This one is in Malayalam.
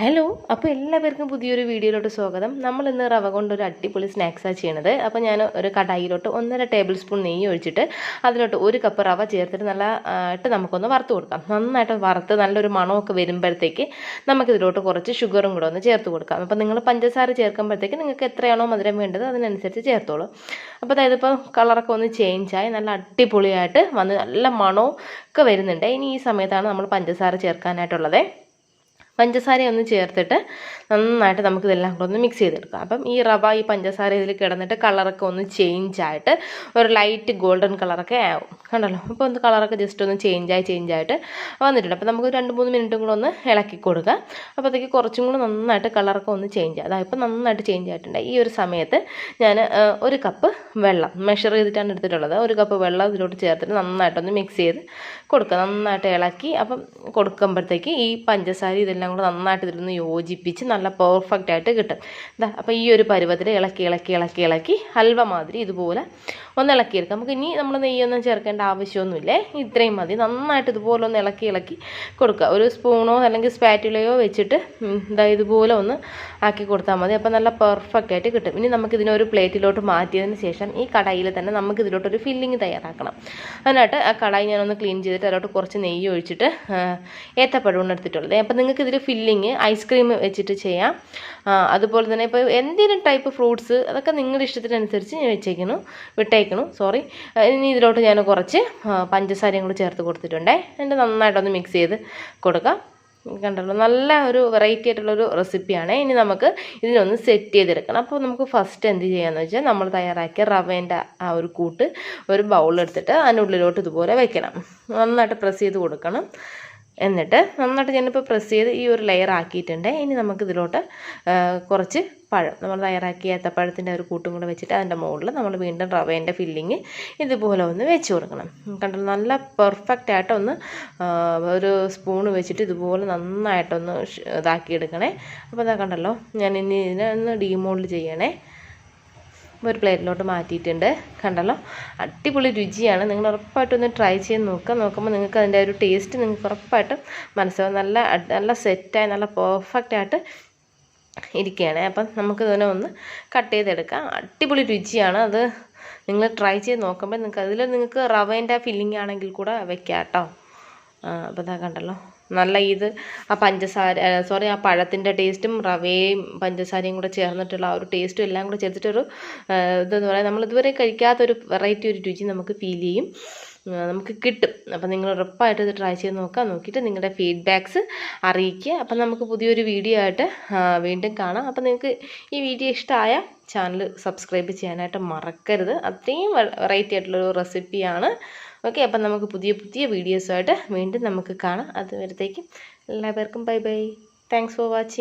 ഹലോ അപ്പോൾ എല്ലാവർക്കും പുതിയൊരു വീഡിയോയിലോട്ട് സ്വാഗതം. നമ്മൾ ഇന്ന് റവ കൊണ്ട് ഒരു അടിപൊളി സ്നാക്സാണ് ചെയ്യണത്. അപ്പോൾ ഞാൻ ഒരു കടായിലോട്ട് ഒന്നര ടേബിൾ സ്പൂൺ നെയ്യ് ഒഴിച്ചിട്ട് അതിലോട്ട് ഒരു കപ്പ് റവ ചേർത്തിട്ട് നല്ല ആയിട്ട് നമുക്കൊന്ന് വറുത്ത് കൊടുക്കാം. നന്നായിട്ട് വറുത്ത് നല്ലൊരു മണമൊക്കെ വരുമ്പോഴത്തേക്ക് നമുക്കിതിലോട്ട് കുറച്ച് ഷുഗറും കൂടെ ഒന്ന് ചേർത്ത് കൊടുക്കാം. അപ്പോൾ നിങ്ങൾ പഞ്ചസാര ചേർക്കുമ്പോഴത്തേക്ക് നിങ്ങൾക്ക് എത്രയാണോ മധുരം വേണ്ടത് അതിനനുസരിച്ച് ചേർത്തോളൂ. അപ്പോൾ അതായത് ഇപ്പോൾ കളറൊക്കെ ഒന്ന് ചേഞ്ചായി നല്ല അടിപൊളിയായിട്ട് വന്ന് നല്ല മണമൊക്കെ വരുന്നുണ്ട്. ഇനി ഈ സമയത്താണ് നമ്മൾ പഞ്ചസാര ചേർക്കാനായിട്ടുള്ളത്. പഞ്ചസാര ഒന്ന് ചേർത്തിട്ട് നന്നായിട്ട് നമുക്കിതെല്ലാം കൂടെ ഒന്ന് മിക്സ് ചെയ്തെടുക്കാം. അപ്പം ഈ റവ ഈ പഞ്ചസാര ഇതിൽ കിടന്നിട്ട് കളറൊക്കെ ഒന്ന് ചേഞ്ച് ആയിട്ട് ഒരു ലൈറ്റ് ഗോൾഡൻ കളറൊക്കെ ആവും. കണ്ടല്ലോ? അപ്പോൾ ഒന്ന് കളറൊക്കെ ജസ്റ്റ് ഒന്ന് ചേഞ്ചായി ആയിട്ട് വന്നിട്ടുണ്ട്. അപ്പോൾ നമുക്ക് രണ്ട് മൂന്ന് മിനിറ്റും കൂടെ ഒന്ന് ഇളക്കി കൊടുക്കുക അപ്പോഴത്തേക്ക് കുറച്ചും കൂടെ നന്നായിട്ട് കളറൊക്കെ ഒന്ന് ചേഞ്ച് ആകും അതായത് ഇപ്പോൾ നന്നായിട്ട് ചേഞ്ച് ആയിട്ടുണ്ട്. ഈ ഒരു സമയത്ത് ഞാൻ ഒരു കപ്പ് വെള്ളം മെഷർ ചെയ്തിട്ടാണ് എടുത്തിട്ടുള്ളത്. ഒരു കപ്പ് വെള്ളം ഇതിലോട്ട് ചേർത്തിട്ട് നന്നായിട്ടൊന്ന് മിക്സ് ചെയ്ത് കൊടുക്കുക നന്നായിട്ട് ഇളക്കി അപ്പം കൊടുക്കുമ്പോഴത്തേക്ക് ഈ പഞ്ചസാര ഇതെല്ലാം കൂടെ നന്നായിട്ട് ഇതിലൊന്ന് യോജിപ്പിച്ച് നല്ല പെർഫെക്റ്റ് ആയിട്ട് കിട്ടും. ഇതാ അപ്പോൾ ഈ ഒരു പരുവത്തിൽ ഇളക്കി ഇളക്കി ഇളക്കി ഇളക്കി ഹൽവ മാതിരി ഇതുപോലെ ഒന്ന് ഇളക്കിയെടുക്കാം. നമുക്ക് ഇനി നമ്മൾ നെയ്യൊന്നും ചേർക്കേണ്ട ആവശ്യമൊന്നുമില്ലേ. ഇത്രയും മതി. നന്നായിട്ട് ഇതുപോലെ ഒന്ന് ഇളക്കി ഇളക്കി കൊടുക്കുക. ഒരു സ്പൂണോ അല്ലെങ്കിൽ സ്പാറ്റുലയോ വെച്ചിട്ട് ഇതാ ഇതുപോലെ ഒന്ന് ആക്കി കൊടുത്താൽ മതി. അപ്പോൾ നല്ല പെർഫെക്റ്റ് ആയിട്ട് കിട്ടും. ഇനി നമുക്ക് ഇതിനൊരു പ്ലേറ്റിലോട്ട് മാറ്റിയതിന് ശേഷം ഈ കടായിൽ തന്നെ നമുക്ക് ഇതിലോട്ടൊരു ഫില്ലിങ് തയ്യാറാക്കണം. അതിനായിട്ട് ആ കടായി ഞാനൊന്ന് ക്ലീൻ ചെയ്തിട്ട് അതിലോട്ട് കുറച്ച് നെയ്യ് ഒഴിച്ചിട്ട് ഏത്തപ്പഴമാണ് എടുത്തിട്ടുള്ളത്. അപ്പോൾ നിങ്ങൾക്ക് ഇതിൽ ഫില്ലിങ് ഐസ്ക്രീം വെച്ചിട്ട് ചെയ്യാം. അതുപോലെ തന്നെ ഇപ്പോൾ എന്തെങ്കിലും ടൈപ്പ് ഫ്രൂട്ട്സ് അതൊക്കെ നിങ്ങളുടെ ഇഷ്ടത്തിനനുസരിച്ച് ഞാൻ വെച്ചേക്കണു വിട്ടേക്കണു സോറി ഇനി ഇതിലോട്ട് ഞാൻ കുറച്ച് പഞ്ചസാരയും കൂടി ചേർത്ത് കൊടുത്തിട്ടുണ്ടേ. എന്നിട്ട് നന്നായിട്ടൊന്ന് മിക്സ് ചെയ്ത് കൊടുക്കാം. കണ്ടല്ലോ നല്ല ഒരു വെറൈറ്റി ആയിട്ടുള്ളൊരു റെസിപ്പിയാണ് ഇനി നമുക്ക് ഇതിനൊന്ന് സെറ്റ് ചെയ്തെടുക്കണം. അപ്പോൾ നമുക്ക് ഫസ്റ്റ് എന്ത് ചെയ്യാമെന്ന് വെച്ചാൽ നമ്മൾ തയ്യാറാക്കിയ റവേന്റെ ആ ഒരു കൂട്ട് ഒരു ബൗളെടുത്തിട്ട് അതിനുള്ളിലോട്ട് ഇതുപോലെ വെക്കണം. നന്നായിട്ട് പ്രസ് ചെയ്ത് കൊടുക്കണം. എന്നിട്ട് നന്നായിട്ട് ഞാനിപ്പോൾ പ്രസ് ചെയ്ത് ഈ ഒരു ലെയർ ആക്കിയിട്ടുണ്ട്. ഇനി നമുക്ക് ഇതിലോട്ട് കുറച്ച് പഴം. നമ്മൾ തയ്യാറാക്കിയ ഏത്തപ്പഴത്തിന്റെ ഒരു കൂട്ടും കൂടെ വെച്ചിട്ട് അതിന്റെ മുകളിൽ നമ്മൾ വീണ്ടും റവേന്റെ ഫില്ലിങ് ഇതുപോലെ ഒന്ന് വെച്ച് കൊടുക്കണം. കണ്ടോ? നല്ല പെർഫെക്റ്റ് ആയിട്ടൊന്ന് ഒരു സ്പൂൺ വെച്ചിട്ട് ഇതുപോലെ നന്നായിട്ടൊന്ന് ഇതാക്കി എടുക്കണേ അപ്പോൾ ഇതാ കണ്ടല്ലോ ഞാൻ ഇനി ഇതിനെ ഒന്ന് ഡീമോൾഡ് ചെയ്യണേ. ഒരു പ്ലേറ്റിലോട്ട് മാറ്റിയിട്ടുണ്ട്. കണ്ടല്ലോ? അടിപൊളി രുചിയാണ്. നിങ്ങൾ ഉറപ്പായിട്ടും ഒന്ന് ട്രൈ ചെയ്ത് നോക്കുക നോക്കുമ്പോൾ നിങ്ങൾക്ക് അതിന്റെ ഒരു ടേസ്റ്റ് നിങ്ങൾക്ക് ഉറപ്പായിട്ടും മനസ്സിലാവും. നല്ല നല്ല സെറ്റായി നല്ല പെർഫെക്റ്റായിട്ട് ഇരിക്കുകയാണ്. അപ്പം നമുക്ക് ഇതിനെ ഒന്ന് കട്ട് ചെയ്തെടുക്കാം. അടിപൊളി രുചിയാണ്. അത് നിങ്ങൾ ട്രൈ ചെയ്ത് നോക്കുമ്പോൾ നിങ്ങൾക്ക് അതിൽ നിങ്ങൾക്ക് റവേന്റെ ഫില്ലിംഗ് ആണെങ്കിൽ കൂടെ വെക്കാം കേട്ടോ അപ്പോൾ ഇതാ കണ്ടല്ലോ. നല്ല ഇത് ആ പഞ്ചസാര സോറി ആ പഴത്തിന്റെ ടേസ്റ്റും റവയും പഞ്ചസാരയും കൂടെ ചേർന്നിട്ടുള്ള ആ ഒരു ടേസ്റ്റും എല്ലാം കൂടെ ചേർത്തിട്ടൊരു ഇതെന്ന് പറയാം നമ്മൾ ഇതുവരെ കഴിക്കാത്തൊരു വെറൈറ്റി ഒരു രുചി നമുക്ക് ഫീൽ ചെയ്യും. നമുക്ക് കിട്ടും. അപ്പം നിങ്ങൾ ഉറപ്പായിട്ട് ഇത് ട്രൈ ചെയ്ത് നോക്കുക നോക്കിയിട്ട് നിങ്ങളുടെ ഫീഡ്ബാക്ക്സ് അറിയിക്കുക. അപ്പം നമുക്ക് പുതിയൊരു വീഡിയോ ആയിട്ട് വീണ്ടും കാണാം. അപ്പം നിങ്ങൾക്ക് ഈ വീഡിയോ ഇഷ്ടമായ ചാനൽ സബ്സ്ക്രൈബ് ചെയ്യാനായിട്ട് മറക്കരുത്. അത്രയും വെറൈറ്റി ആയിട്ടുള്ളൊരു റെസിപ്പിയാണ് ഓക്കെ അപ്പം നമുക്ക് പുതിയ പുതിയ വീഡിയോസുമായിട്ട് വീണ്ടും നമുക്ക് കാണാം. അതുവരത്തേക്കും എല്ലാവർക്കും bye bye thanks for watching